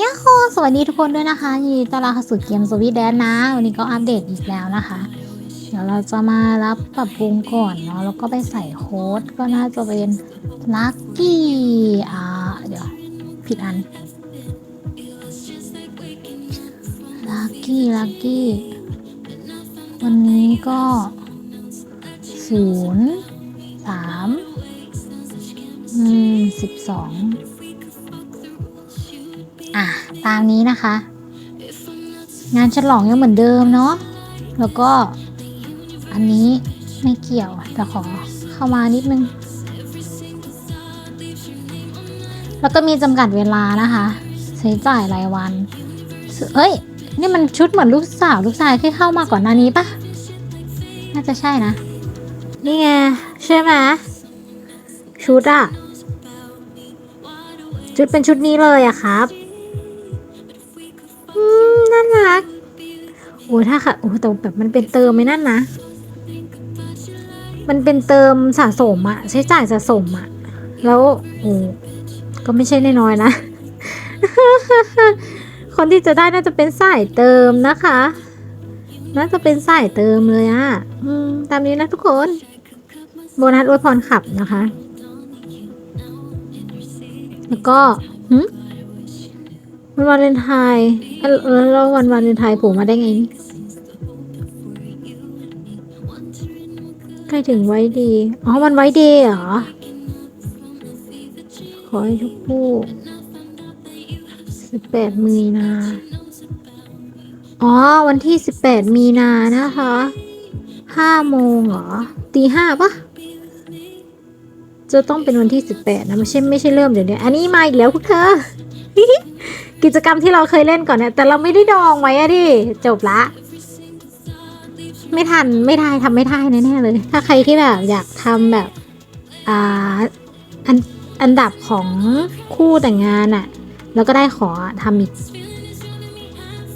ยาโฮสวัสดีทุกคนด้วยนะคะยินดีต้อนรับเข้าสู่เกมสวีทแดนนะ วันนี้ก็อัปเดตอีกแล้วนะคะ เดี๋ยวเราจะมารับปรับปรุงก่อนเนาะแล้วก็ไปใส่โค้ดก็น่าจะเป็นลัคกี้อ่าเดี๋ยวผิดอันลัคกี้ลัคกี้วันนี้ก็ศูนย์สามอืมสิบสองามนี้นะคะ งานฉลองยังเหมือนเดิมเนาะแล้วก็อันนี้ไม่เกี่ยวแต่ขอเข้ามานิดนึง แล้วก็มีจำกัดเวลานะคะ ใช้จ่ายรายวันเอ้ย นี่มันชุดเหมือนลูกสาวลูกชายที่เข้ามาก่อนหน้านี้ปะน่าจะใช่นะ นี่ไงใช่ไหมชุดอะชุดเป็นชุดนี้เลยอะครับ อืมน่ารัก โอ้ถ้าค่ะโอ้แต่แบบมันเป็นเติมไหมนั่นนะ มันเป็นเติมสะสมอะใช้จ่ายสะสมอะแล้วโอ้ก็ไม่ใช่น้อยๆนะ คนที่จะได้น่าจะเป็นสายเติมนะคะ น่าจะเป็นสายเติมเลยอะอืมตามนี้นะทุกคน โบนัสอวยพรขับนะคะ แล้วก็หึ วันวาเลนไทน์แล้ววันวาเลนไทน์ผมมาได้ไงนี่ใกล้ถึงไว้ดี อ๋อมันไว้ดีเหรอ ขอให้ทุกคู่สิบแปดมีนา อ๋อ วันที่สิบแปดมีนานะคะห้าโมงเหรอตีห้าปะจะต้องเป็นวันที่สิบแปดนะ ไม่ใช่ไม่ใช่เริ่มเดี๋ยวนี้ อันนี้มาอีกแล้วพวกเธอ กิจกรรมที่เราเคยเล่นก่อนเนี่ยแต่เราไม่ได้ดองไว้อะดิจบละ ไม่ทันไม่ได้ทำไม่ได้แน่ๆเลย ถ้าใครที่แบบอยากทำแบบอ่าอันอันดับของคู่แต่งงานอะแล้วก็ได้ขอทำอีก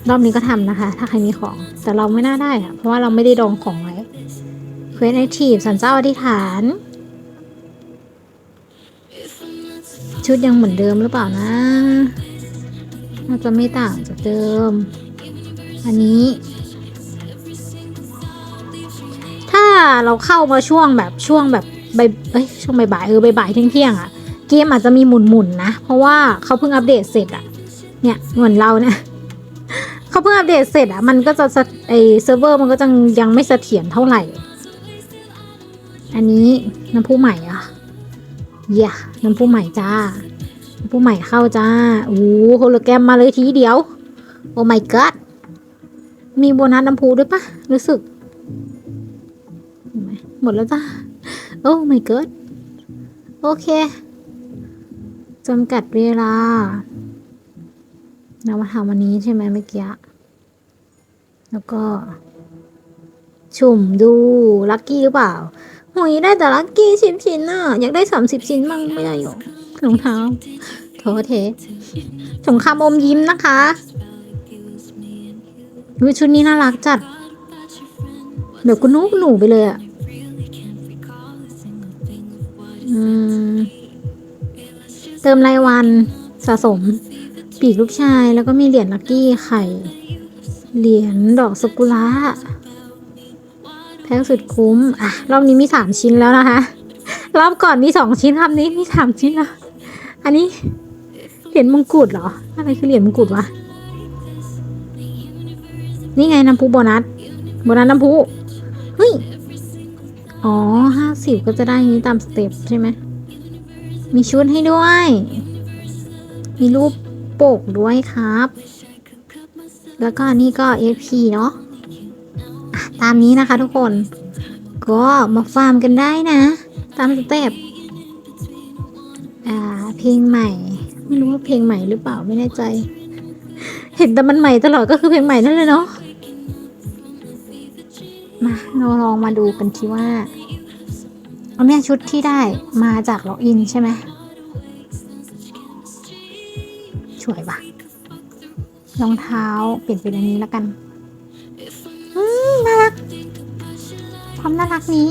รอบนี้ก็ทำนะคะ ถ้าใครมีของ แต่เราไม่น่าได้อะเพราะว่าเราไม่ได้ดองของไว้เควสไอทีฟสันเจ้าอธิษฐานชุดยังเหมือนเดิมหรือเปล่านะ น่าจะไม่ต่างจากเดิม อันนี้ ถ้าเราเข้ามาช่วงแบบช่วงแบบใบเอ้ยช่วงบ่ายๆเออบ่ายๆเที่ยงๆอะ่ะ เกมอาจจะมีหมุนๆนะ เพราะว่าเขาเพิ่งอัปเดตเสร็จอะ่ะ เนี่ยเหมือนเราเนี่ยเขาเพิ่งอัปเดตเสร็จอะ่ะมันก็จะไอเซิร์ฟเวอร์มันก็จะยังไม่เสถียรเท่าไหร่ อันนี้น้ำพุใหม่อะเยี่ยน้ำพุใหม่จ้า ผู้ใหม่เข้าจ้า โอ้โฮโลแกรมมาเลยทีเดียว โอ้ my god มีโบนัสน้ำพูด้วยปะรู้สึก หมดแล้วจ้า โอ้ my god โอเคจำกัดเวลา เรามาทำวันนี้ใช่ไหมเมื่อกี้ แล้วก็ ชุ่มดู ลัคกี้หรือเปล่าหุยได้แต่ลัคกี้ชิ้นชิ้นๆน่ะ อยากได้สามสิบชิ้นมั่งไม่ได้หรอ รองเท้าโถเทสงครามอมยิ้มนะคะดูชุดนี้น่ารักจัด เดี๋ยวคุนุกหนูไปเลยอะเติมรายวันสะสม ปีกลูกชายแล้วก็มีเหรียญลักกี้ไข่ เหรียญดอกสกุระแพ็กสุดคุ้ม อะ รอบนี้มีสามชิ้นแล้วนะคะ รอบก่อนมีสองชิ้นรอบนี้มีสามชิ้นแล้ว อันนี้เหรียญมงกุฎเหรอ อะไรคือเหรียญมงกุฎวะ นี่ไงน้ำพุโบนัส โบนัสน้ำพุ เฮ้ย อ๋อห้าสิบก็จะได้นี้ตามสเต็ปใช่ไหม มีชุดให้ด้วย มีรูปปกด้วยครับ แล้วก็นี่ก็ FP เนาะตามนี้นะคะทุกคน ก็มาฟาร์มกันได้นะ ตามสเต็ป ลงใหม่ ไม่รู้ว่าเพลงใหม่หรือเปล่าไม่แน่ใจ เห็นแต่มันใหม่ตลอดก็คือเพลงใหม่นั่นเลยเนาะมาเราลองมาดูกันที่ว่าเอาเนี่ยชุดที่ได้มาจากล็อกอินใช่ไหมสวยปะรองเท้าเปลี่ยนเป็นอันนี้แล้วกันอืมน่ารัก ความน่ารักนี้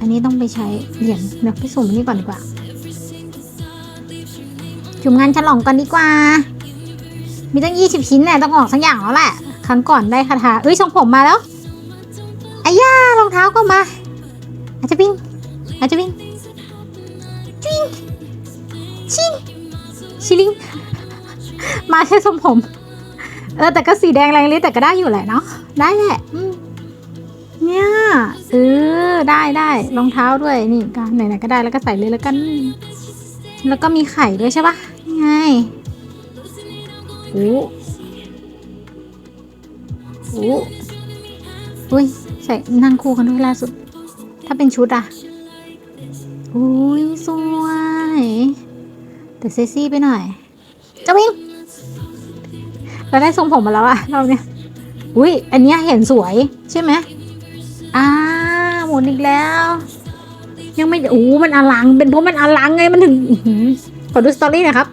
อันนี้ต้องไปใช้เหรียญเดี๋ยวไปสุ่มนนี้ก่อนดีกว่า จุ่มงานฉลองกันดีกว่า มีตั้งยี่สิบชิ้นเนี่ยต้องออกสักอย่างแล้วแหละ ครั้งก่อนได้คาถาเอ้ยทรงผมมาแล้วไอ้ย่ารองเท้าก็มา อาจจะวิ่งอาจจะวิ่งจิงชิงชิลิงมาแค่ทรงผม เออแต่ก็สีแดงแรงเลยแต่ก็ได้อยู่แหละเนาะได้แหละเนี่ยเออได้ได้รองเท้าด้วยนี่ก็ไหนๆก็ได้แล้วก็ใส่เลยแล้วกัน แล้วก็มีไข่ด้วยใช่ปะนี่ไงโอ้โหอุ้ยใส่นั่งคู่กันด้วยล่าสุด ถ้าเป็นชุดอะอุ้ยสวย แต่เซ็กซี่ไปหน่อยเจ้าวิงเราได้ทรงผมมาแล้วอะเราเนี่ยอุ้ยอันเนี้ยเห็นสวยใช่ไหมอ่าหมุนอีกแล้ว ยังไม่โอ้มันอลัง เป็นเพราะมันอลังไงมันถึงขอดูสตอรี่หน่อยครับ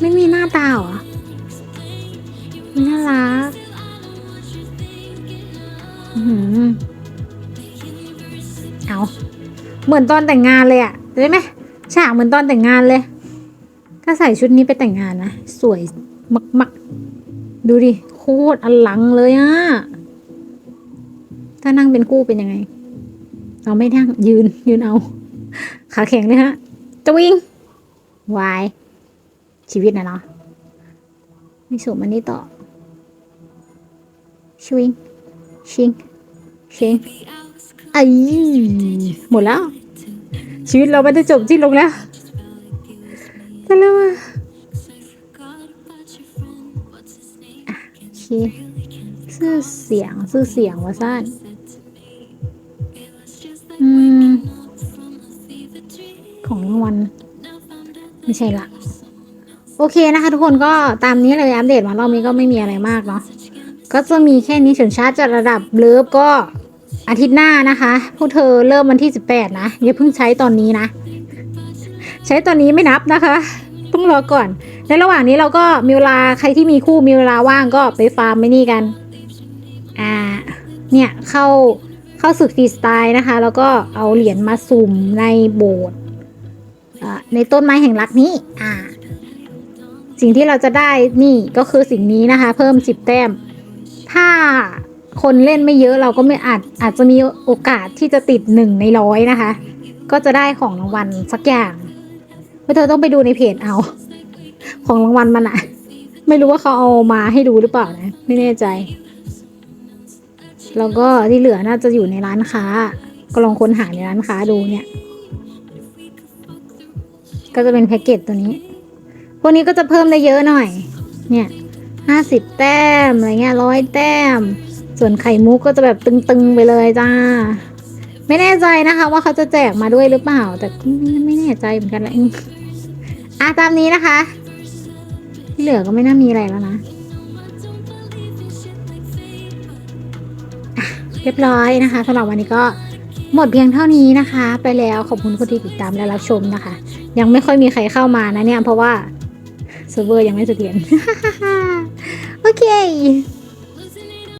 ไม่มีหน้าตาเหรอไม่น่ารักอือเอาเหมือนตอนแต่งงานเลยอะได้ไหมฉากเหมือนตอนแต่งงานเลย ถ้าใส่ชุดนี้ไปแต่งงานนะ สวยมาก ๆ ดูดิ โคตรอลังเลยอะถ้านั่งเป็นคู่เป็นยังไง เราไม่นั่งยืนยืนเอา ขาแข็งเลยฮะจะวิ่งวาย ชีวิตนะเนาะไม่สูงมันนี่ต่อชวิงชิงชิงไอ้หมดแล้ว ชีวิตเราไม่ได้จบที่ลงแล้วแต่แล้วอะ เคชื่อเสียงชื่อเสียงว่าสั้นอืม ของรางวัลไม่ใช่ละโอเคนะคะ ทุกคนก็ตามนี้เลยอัปเดตมารอบนี้ก็ไม่มีอะไรมากเนาะก็จะมีแค่นี้ส่วนชาร์จจะระดับเลิฟก็อาทิตย์หน้านะคะ พวกเธอเริ่มวันที่สิบแปดนะอย่าเพิ่งใช้ตอนนี้นะ ใช้ตอนนี้ไม่นับนะคะ ต้องรอก่อน ในระหว่างนี้เราก็มีเวลาใครที่มีคู่มีเวลาว่างก็ไปฟาร์มไม่นี่กัน อ่า เนี่ยเข้าเข้าศึกฟรีสไตล์นะคะ แล้วก็เอาเหรียญมาสุ่มในโบสถ์อ่าในต้นไม้แห่งรักนี้ อ่า สิ่งที่เราจะได้นี่ก็คือสิ่งนี้นะคะ เพิ่มสิบแต้ม ถ้าคนเล่นไม่เยอะเราก็ไม่อาจอาจจะมีโอกาสที่จะติดหนึ่งในร้อยนะคะ ก็จะได้ของรางวัลสักอย่าง เพราะเธอต้องไปดูในเพจเอา ของรางวัลมันอะไม่รู้ว่าเขาเอามาให้ดูหรือเปล่านะ ไม่แน่ใจ แล้วก็ที่เหลือน่าจะอยู่ในร้านค้า ก็ลองค้นหาในร้านค้าดูเนี่ย ก็จะเป็นแพ็กเกจตัวนี้ พวกนี้ก็จะเพิ่มได้เยอะหน่อย เนี่ยห้าสิบแต้มอะไรเงี้ยร้อยแต้ม ส่วนไข่มุกก็จะแบบตึงๆไปเลยจ้า ไม่แน่ใจนะคะ ว่าเขาจะแจกมาด้วยหรือเปล่า แต่ไม่แน่ใจเหมือนกันแหละ อืมอะตามนี้นะคะ ที่เหลือก็ไม่น่ามีอะไรแล้วนะะเรียบร้อยนะคะสำหรับวันนี้ก็หมดเพียงเท่านี้นะคะ ไปแล้วขอบคุณผู้ที่ติดตามและรับชมนะคะ ยังไม่ค่อยมีใครเข้ามานะเนี่ย เพราะว่าเซิร์ฟเวอร์ยังไม่เสถียรโอเค